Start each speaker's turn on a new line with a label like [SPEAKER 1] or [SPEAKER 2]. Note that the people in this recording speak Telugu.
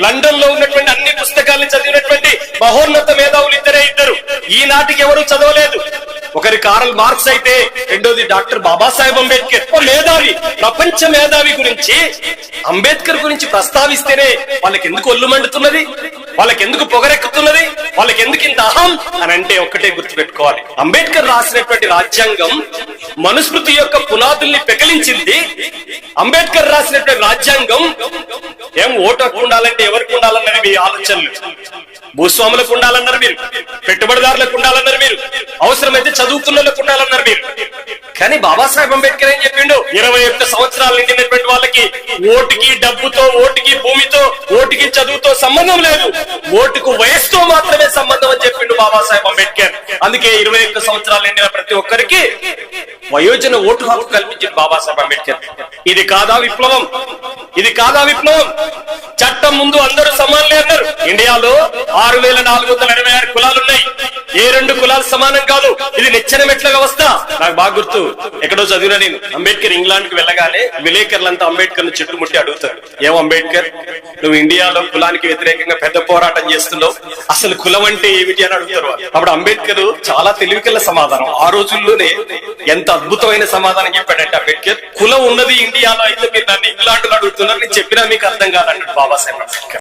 [SPEAKER 1] లండన్లో ఉన్నటువంటి అన్ని పుస్తకాలను చదివినటువంటి మహోన్నత మేధావులు ఇద్దరే ఇద్దరు. ఈనాటికి ఎవరు చదవలేదు. ఒకరి కారల్ మార్క్స్ అయితే రెండోది డాక్టర్ బాబాసాహెబ్ అంబేద్కర్. మేధావి ప్రపంచ మేధావి గురించి అంబేద్కర్ గురించి ప్రస్తావిస్తేనే వాళ్ళకి ఎందుకు ఒళ్ళు మండుతున్నది? వాళ్ళకి ఎందుకు పొగరెక్కుతున్నది? వాళ్ళకి ఎందుకు ఇంత అహం? అని అంటే ఒక్కటే గుర్తుపెట్టుకోవాలి. అంబేద్కర్ రాసినటువంటి రాజ్యాంగం మనుస్మృతి యొక్క పునాదుల్ని పెకలించింది అంబేద్కర్ రాసినటువంటి రాజ్యాంగం ఏం ఓటు హక్కు ఉండాలంటే ఎవరికి ఉండాలన్నది మీ ఆలోచనలు. భూస్వాములకు ఉండాలన్నారు మీరు పెట్టుబడిదారులకు ఉండాలన్నారు మీరు అవసరమైతే చదువుకున్నలకు ఉండాలన్నారు మీరు. కానీ బాబాసాహెబ్ అంబేద్కర్ ఏం చెప్పిండు? ఇరవై ఒక్క సంవత్సరాలు నిండినటువంటి వాళ్ళకి ఓటుకి డబ్బుతో ఓటుకి భూమితో ఓటుకి చదువుతో సంబంధం లేదు. ఓటుకు వయస్సుతో మాత్రమే సంబంధం అని చెప్పిండు బాబాసాహెబ్ అంబేద్కర్. అందుకే ఇరవై ఒక్క సంవత్సరాలు నిండిన ప్రతి ఒక్కరికి వయోజన ఓటు హక్కు కల్పించింది బాబాసాహెబ్ అంబేద్కర్. ఇది కాదా విప్లవం? ఇది కాదా విప్లవం? చట్టం ముందు అందరూ సమానులే అన్నారు. ఇండియాలో ఆరు వేల నాలుగు వందల ఎనభై ఆరు కులాలున్నాయి. ఏ రెండు కులాలు సమానం కాదు. ఇది నిచ్చెన మెట్ల వ్యవస్థ. నాకు బాగా గుర్తు. ఎక్కడో చదివిన నేను. అంబేద్కర్ ఇంగ్లాండ్కి వెళ్ళగానే విలేకరులంతా అంబేద్కర్ను చుట్టుముట్టి అడుగుతారు. ఏం అంబేద్కర్? నువ్వు ఇండియాలో కులానికి వ్యతిరేకంగా పెద్ద పోరాటం చేస్తున్నావు. అసలు కులం అంటే ఏమిటి అని అడుగుతారు అప్పుడు అంబేద్కర్ చాలా తెలివికల్ల సమాధానం. ఆ రోజుల్లోనే ఎంత అద్భుతమైన సమాధానం చెప్పాడంటే అంబేద్కర్ కులం ఉన్నది ఇండియాలో అయితే మీరు నన్ను ఇంగ్లాండ్లో అడుగుతున్నారు. నేను చెప్పినా మీకు అర్థం కాదంటాడు బాబాసాహెబ్ అంబేద్కర్.